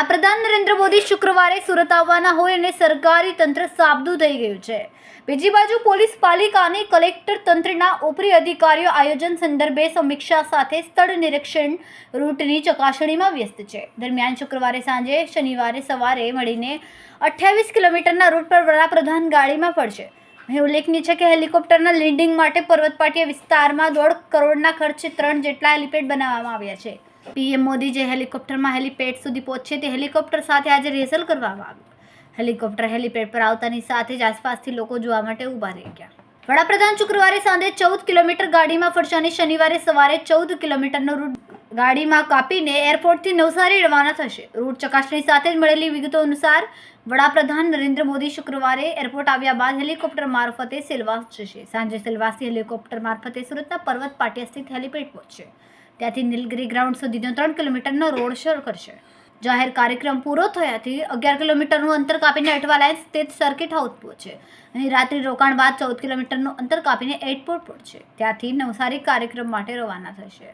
વડાપ્રધાન નરેન્દ્ર મોદી શુક્રવારે સુરત આવવાના હોય અને સરકારી તંત્ર સાબદું થઈ ગયું છે. બીજી બાજુ પોલીસ પાલિકા અને કલેક્ટર તંત્રના ઉપરી અધિકારીઓ આયોજન સંદર્ભે સમીક્ષા સાથે સ્થળ નિરીક્ષણ રૂટની ચકાસણીમાં વ્યસ્ત છે. દરમિયાન શુક્રવારે સાંજે, શનિવારે સવારે મળીને અઠ્યાવીસ કિલોમીટરના રૂટ પર વડાપ્રધાન ગાડીમાં પડશે. અહીં ઉલ્લેખનીય છે કે હેલિકોપ્ટરના લેન્ડિંગ માટે પર્વતપાટીય વિસ્તારમાં દોઢ કરોડના ખર્ચે ત્રણ જેટલા હેલિપેડ બનાવવામાં આવ્યા છે. પીએમ મોદી જે હેલિકોપ્ટરમાં હેલિપેડ સુધી પહોંચશે તે હેલિકોપ્ટર સાથે આજે રિહર્સલ કરવામાં આવ્યું. હેલિકોપ્ટર હેલિપેડ પર આવતાની સાથે જ આસપાસથી લોકો જોવા માટે ઊભા રહી ગયા. વડાપ્રધાન શુક્રવારે સાંજે ચૌદ કિલોમીટર ગાડીમાં ફરશે અને શનિવારે સવારે ચૌદ કિલોમીટરનો રૂટ ગાડીમાં કાપીને એરપોર્ટથી નવસારી રવાના થશે. રૂટ ચકાસણી સાથે જ મળેલી વિગતો અનુસાર વડાપ્રધાન નરેન્દ્ર મોદી શુક્રવારે એરપોર્ટ આવ્યા બાદ હેલિકોપ્ટર મારફતે સેલવાસ જશે. સાંજે સેલવાસથી હેલિકોપ્ટર મારફતે સુરતના પર્વત પાટિયા સ્થિત હેલિપેડ પહોંચશે. ત્યાંથી નીલગિરી ગ્રાઉન્ડ સુધીનો ત્રણ કિલોમીટરનો રોડ શરૂ કરશે. જાહેર કાર્યક્રમ પૂરો થયાથી અગિયાર કિલોમીટરનું અંતર કાપીને અઠવા તે સ્થિત સર્કિટ હાઉસ પહોંચે. અહીં રાત્રિ રોકાણ બાદ ચૌદ કિલોમીટરનું અંતર કાપીને એરપોર્ટ પહોંચશે ત્યાંથી નવસારી કાર્યક્રમ માટે રવાના થશે.